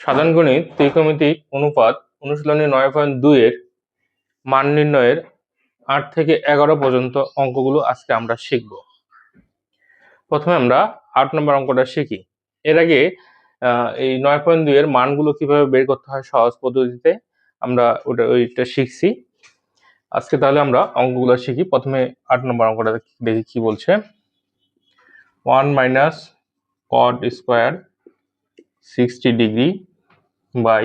সাধারণ গণিত ত্রিকোণমিতিক অনুপাত অনুশীলনী নয় পয়েন্ট দুইয়ের মান নির্ণয়ের আট থেকে এগারো পর্যন্ত অঙ্কগুলো আজকে আমরা শিখব। প্রথমে আমরা আট নম্বর অঙ্কটা শিখি। এর আগে এই নয় পয়েন্ট দুইয়ের মানগুলো কীভাবে বের করতে হয় সহজ পদ্ধতিতে আমরা ওটা, ওইটা শিখছি। আজকে তাহলে আমরা অঙ্কগুলো শিখি। প্রথমে আট নম্বর অঙ্কটা দেখি কি বলছে। One minus cot square sixty degree by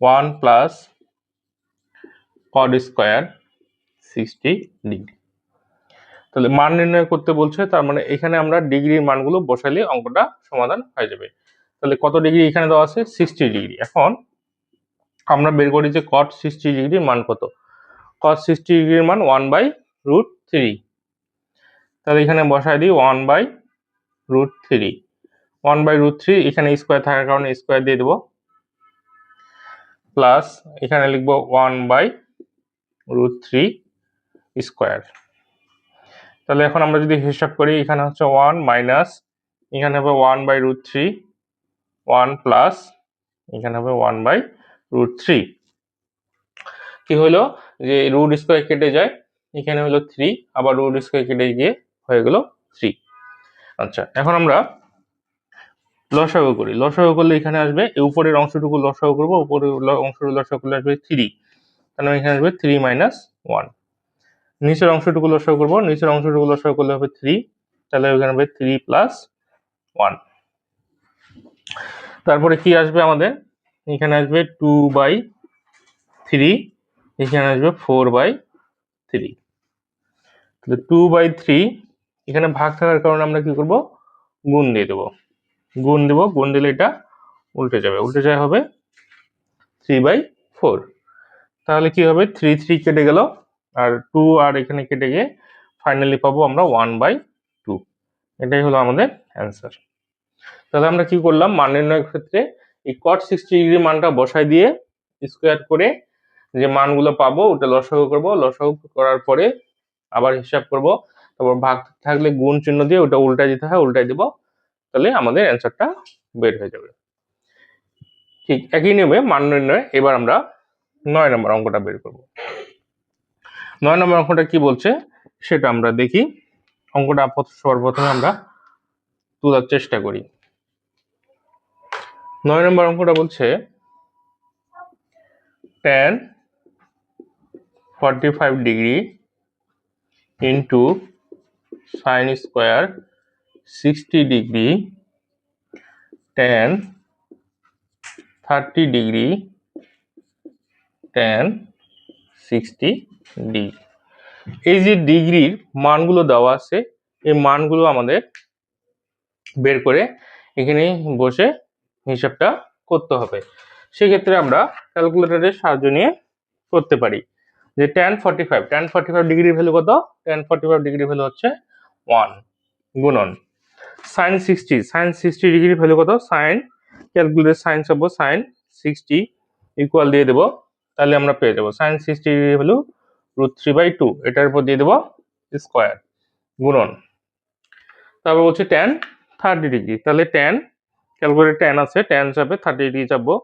one plus cot square sixty degree. তাহলে মান নির্ণয় করতে বলছে, তার মানে এখানে আমরা ডিগ্রির মানগুলো বসালে অঙ্কটা সমাধান হয়ে যাবে। তাহলে কত ডিগ্রি এখানে দেওয়া আছে? Sixty degree. এখন আমরা বের করি যে কট সিক্সটি ডিগ্রির মান কত? কট সিক্সটি ডিগ্রির মান ওয়ান বাই রুট থ্রি তাহলে এখানে বসায় দিই one by root three one by root three এখানে স্কোয়ার থাকার কারণে স্কোয়ার দিয়ে দেবো। প্লাস এখানে লিখব one by root three square তাহলে এখন আমরা যদি হিসাব করি, এখানে হচ্ছে ওয়ান মাইনাস এখানে হবে one by root three one plus এখানে হবে ওয়ান বাই রুট থ্রি কি হলো? যে রুট স্কোয়ার কেটে যায়, এখানে হলো থ্রি আবার রুট স্কোয়ার কেটে গিয়ে হয়ে গেল থ্রি আচ্ছা এখন আমরা লসাগু করি। লসাগু করলে এখানে আসবে উপরের অংশটুকু লসাগু করব, উপরের অংশটুকু লসাগু করলে আসবে থ্রি তাহলে এখানে আসবে থ্রি মাইনাস ওয়ান নিচের অংশটুকু লসাগু করব, নিচের অংশটুকু লসাগু করলে হবে থ্রি তাহলে এখানে হবে থ্রি প্লাস ওয়ান তারপরে কি আসবে আমাদের? এখানে আসবে টু বাই থ্রি এখানে আসবে ফোর বাই থ্রি তাহলে টু বাই থ্রি এখানে ভাগ থাকার কারণে আমরা কি করব? গুণ দিয়ে দেবো। গুণ দেবো, গুণ দিলে এটা উল্টে যাবে। উল্টে যায় হবে থ্রি বাই ফোর তাহলে কি হবে? থ্রি থ্রি কেটে গেল। আর টু আর এখানে কেটে গিয়ে ফাইনালি পাবো আমরা ওয়ান বাই টু এটাই হলো আমাদের অ্যান্সার তাহলে আমরা কি করলাম? মান নির্ণয়ের ক্ষেত্রে এই কট সিক্সটি ডিগ্রি মানটা বসাই দিয়ে স্কোয়ার করে যে মানগুলো পাবো, ওটা লসাগু করব। লসাগু করার পরে আবার হিসাব করব। তারপর ভাগ থাকলে গুণ চিহ্ন দিয়ে ওটা উল্টাই দিতে হয় উল্টাই দিব। তাহলে আমাদের অ্যান্সারটা বের হয়ে যাবে। ঠিক একই নিয়মে মান নির্ণয় এবার আমরা নয় নম্বর অঙ্কটা বের করব। নয় নম্বর অঙ্কটা কি বলছে? সেটা আমরা দেখি। অঙ্কটা প্রথ- সবার প্রথমে আমরা তোলার চেষ্টা করি। নয় নম্বর অঙ্কটা বলছে tan forty five degree into sine square sixty degree tan thirty degree tan sixty degree এই যে ডিগ্রির মানগুলো দেওয়া আছে, এই মানগুলো আমাদের বের করে এখানে বসে হিসাবটা করতে হবে। সেক্ষেত্রে আমরা ক্যালকুলেটরের সাহায্য নিয়ে করতে পারি। যে tan forty five tan forty five degree value কত? Tan forty five degree value হচ্ছে ওয়ান গুণন। Sine sixty sine sixty degree value কত? সাইন ক্যালকুলেটর সাইন সব সাইন সিক্সটি ইকুয়াল দিয়ে দেবো, তাহলে আমরা পেয়ে যাব। Sine sixty degree value root three by two এটার উপর দিয়ে দেবো স্কোয়ার গুণন। তারপর বলছে টেন থার্টি ডিগ্রি তাহলে টেন ক্যালকুলেটর টেন আছে টেন চাপে থার্টি ডিগ্রি চাপবো,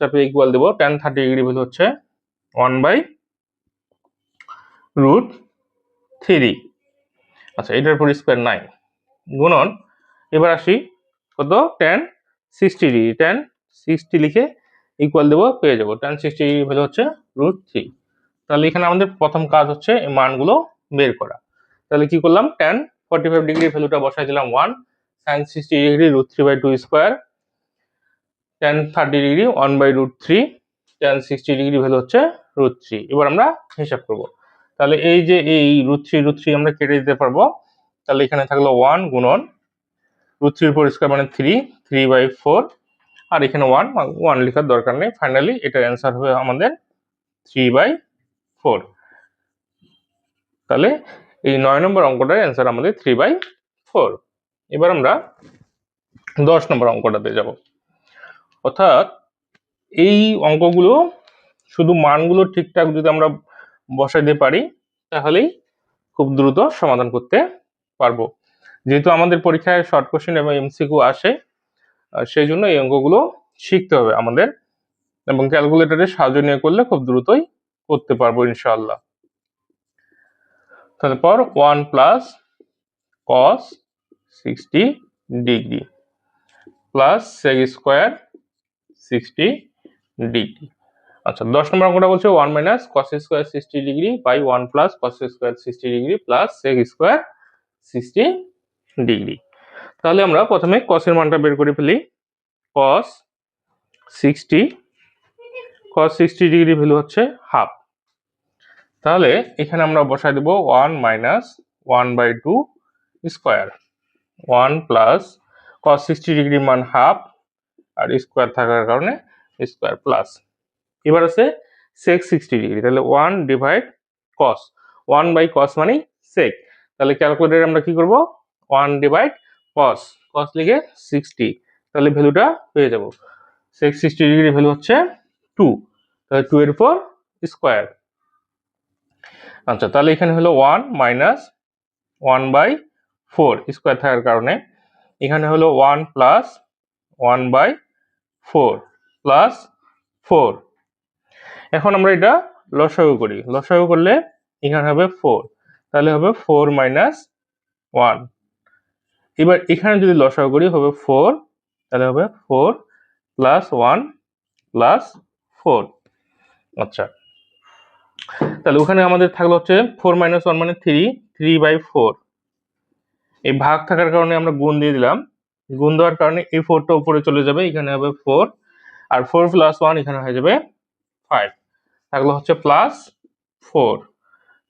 চাপে ইকুয়াল দেবো টেন থার্টি ডিগ্রি ভ্যালু হচ্ছে ওয়ান বাই রুট থ্রি আচ্ছা এটার উপর স্কোয়ার নাই গুণন। এবার আসি, কত? Tan sixty degree tan sixty লিখে ইকুয়াল দেবো, পেয়ে যাব। টেন সিক্সটি ডিগ্রি ভ্যালু হচ্ছে রুট থ্রি তাহলে এখানে আমাদের প্রথম কাজ হচ্ছে এই মানগুলো বের করা। তাহলে কি করলাম? টেন ফর্টি ফাইভ ডিগ্রি ভ্যালুটা বসাই দিলাম one sine sixty degree root three by two square tan thirty degree one by root three tan sixty degree value হচ্ছে রুট থ্রি এবার আমরা হিসাব করব। তাহলে এই যে এই রুট থ্রি রুট থ্রি আমরা কেটে দিতে পারব, তাহলে এখানে থাকল ওয়ান গুণন রুট থ্রির ফোর স্কোয়ার মানে থ্রি থ্রি বাই ফোর আর এখানে ওয়ান ওয়ান লেখার দরকার নেই। ফাইনালি এটার অ্যান্সার হবে আমাদের থ্রি বাই ফোর তাহলে এই নয় নম্বর অঙ্কটার অ্যান্সার আমাদের থ্রি বাই ফোর এবার আমরা দশ নম্বর অঙ্কটাতে যাব। অর্থাৎ এই অঙ্কগুলো শুধু মানগুলো ঠিকঠাক যদি আমরা বসাইতে পারি, তাহলেই খুব দ্রুত সমাধান করতে পারব। যেহেতু আমাদের পরীক্ষায় শর্ট কোশ্চেন এবং এমসিকিউ আসে সেই জন্য এই অঙ্কগুলো শিখতে হবে আমাদের এবং ক্যালকুলেটরের সাহায্য নিয়ে করলে খুব দ্রুতই করতে পারব ইনশাআল্লাহ। তারপর one plus cos sixty degree plus sec square sixty degree আচ্ছা দশ নম্বর অঙ্কটা বলছে one minus cos square sixty degree by one plus cos square sixty degree plus sec square sixty degree. তাহলে আমরা প্রথমে কসের মানটা বের করে ফেলি। Cos sixty cos sixty degree value হচ্ছে হাফ তাহলে এখানে আমরা বসাই দেব one minus one by two square one plus cos sixty degree মান হাফ আর স্কোয়ার থাকার কারণে স্কোয়ার প্লাস এবার আছে সেক সিক্সটি ডিগ্রি তাহলে one divide cos one by cos মানেই সেক তাহলে ক্যালকুলেটারে আমরা কি করব? ওয়ান ডিভাইড কস কস লিখে সিক্সটি তাহলে ভ্যালুটা পেয়ে যাব। সেক সিক্সটি ডিগ্রি ভ্যালু হচ্ছে টু তাহলে টু এর উপর স্কোয়ার আচ্ছা তাহলে এখানে হলো one minus one by four square থাকার কারণে। এখানে হলো one plus one by four plus four এখন আমরা এটা লসাগু করি। লসাগু করলে এখানে হবে ফোর তাহলে হবে ফোর মাইনাস ওয়ান এবার এখানে যদি লসাগু করি, হবে ফোর তাহলে হবে four plus one plus four আচ্ছা। তাহলে ওখানে আমাদের থাকল হচ্ছে ফোর মাইনাস ওয়ান মানে থ্রি থ্রি বাই ফোর এই ভাগ থাকার কারণে আমরা গুণ দিয়ে দিলাম। গুণ দেওয়ার কারণে এই ফোরটা উপরে চলে যাবে, এখানে হবে ফোর আর ফোর প্লাস ওয়ান এখানে হয়ে যাবে ফাইভ থাকল হচ্ছে প্লাস ফোর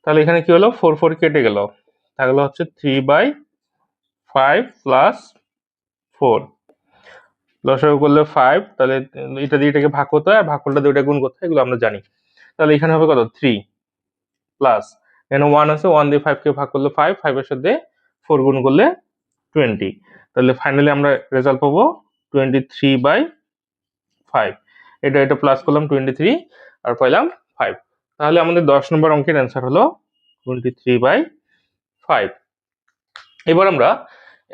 তাহলে এখানে কি হলো? ফোর ফোর কেটে গেল। থাকল হচ্ছে three by five plus four লসাগু করলে ফাইভ তাহলে এটা দিয়ে এটাকে ভাগ করতে হয়, আর ভাগ করলে দিয়ে ওটা গুণ করতে হয়, এগুলো আমরা জানি। তাহলে এখানে হবে কত? থ্রি প্লাস এখানে ওয়ান আছে ওয়ান দিয়ে ফাইভকে ভাগ করলে ফাইভ ফাইভের সাথে ফোর গুণ করলে টোয়েন্টি তাহলে ফাইনালি আমরা রেজাল্ট পাবো টোয়েন্টি থ্রি বাই ফাইভ এটা এটা প্লাস করলাম টোয়েন্টি থ্রি আর পাইলাম ফাইভ তাহলে আমাদের দশ নম্বর অঙ্কের অ্যান্সার হলো টোয়েন্টি থ্রি বাই ফাইভ এবার আমরা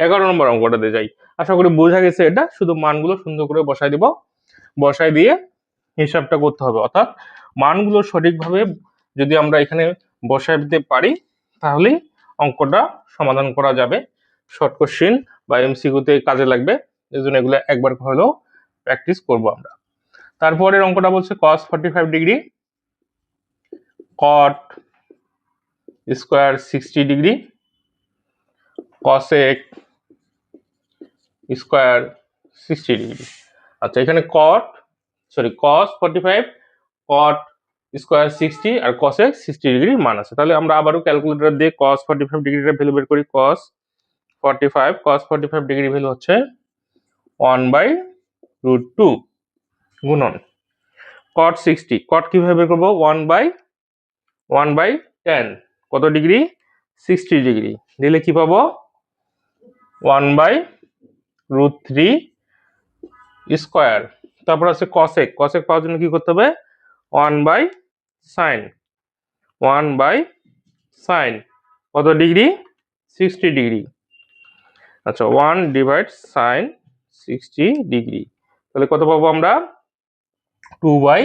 এগারো নম্বর অঙ্কটাতে যাই। আশা করি বোঝা গেছে এটা। শুধু মানগুলো সুন্দর করে বসাই দিব। বসাই দিয়ে হিসাবটা করতে হবে। অর্থাৎ মানগুলো সঠিকভাবে যদি আমরা এখানে বসাই দিতে পারি, তাহলেই অঙ্কটা সমাধান করা যাবে। শর্ট কোশ্চিন বা এমসিকিউতে কাজে লাগবে। এই জন্য এগুলো একবার হলেও প্র্যাকটিস করব আমরা। তারপরের অঙ্কটা বলছে cos forty five degree cot square sixty degree cosec square sixty degree. আচ্ছা এখানে cot sorry cos forty five cot square sixty আর কসেক সিক্সটি ডিগ্রি মান আছে। তাহলে আমরা আবারও ক্যালকুলেটর দিয়ে কস ফর্টি ফাইভ ডিগ্রিটা ভ্যালু বের করি। Cos forty five cos forty five degree value হচ্ছে ওয়ান বাই রুট টু গুণন। কট সিক্সটি কট কীভাবে বের করব? One by one by ten কত ডিগ্রি? Sixty degree. দিলে কি পাবো? One by root three square. তারপর আছে কসেক কসেক পাওয়ার জন্য কি করতে হবে? One by sine. One by sine. কত ডিগ্রি? Sixty degree. আচ্ছা one divide sine sixty degree. তাহলে কত পাবো আমরা? Two by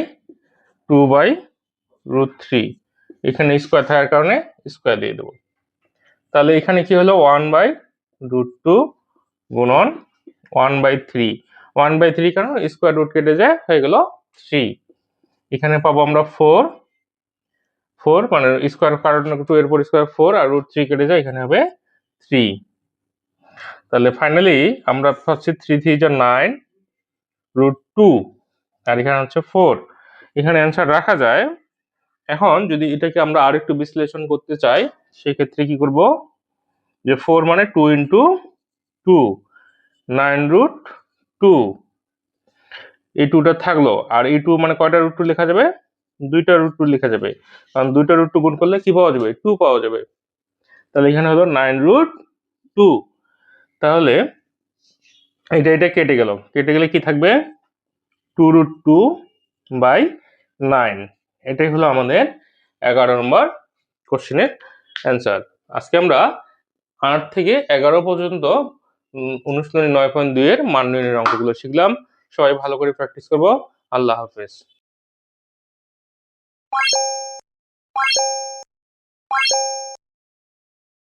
two by root three. এখানে স্কোয়ার থাকার কারণে স্কোয়ার দিয়ে দেবো। তাহলে এখানে কি হলো? ওয়ান বাই রুট টু গুণন one by three one by three কারণ স্কোয়ার রুট কেটে যায়, হয়ে গেল থ্রি এখানে পাবো আমরা ফোর ফোর মানে স্কোয়ার কারণ টু এর পর স্কোয়ার ফোর আর রুট থ্রি কেটে যায়, এখানে হবে থ্রি তাহলে ফাইনালি আমরা পাচ্ছি থ্রি থ্রি যা নাইন রুট টু আর এখানে হচ্ছে ফোর এখানে অ্যান্সার রাখা যায়। এখন যদি এটাকে আমরা আর একটু বিশ্লেষণ করতে চাই, সেক্ষেত্রে কি করব? যে ফোর মানে two into two nine root two. এই টুটা থাকল। আর এই টু মানে কয়টা রুট টু লেখা যাবে? দুইটা রুট টু লেখা যাবে। কারণ দুইটা রুট টু গুণ করলে কি পাওয়া যাবে? টু পাওয়া যাবে। তাহলে এখানে হলো নাইন রুট টু। তাহলে এটা এটা কেটে গেল। কেটে গেলে কি থাকবে? Two root two by nine. এটাই হলো আমাদের এগারো নম্বর কোশ্চেনের অ্যান্সার। আজকে আমরা আট থেকে এগারো পর্যন্ত অনুশীলনী নয় পয়েন্ট দুইয়ের এর নির্ণয়ের অঙ্কগুলো শিখলাম। সবাই ভালো করে প্র্যাকটিস করব। আল্লাহ হাফেজ।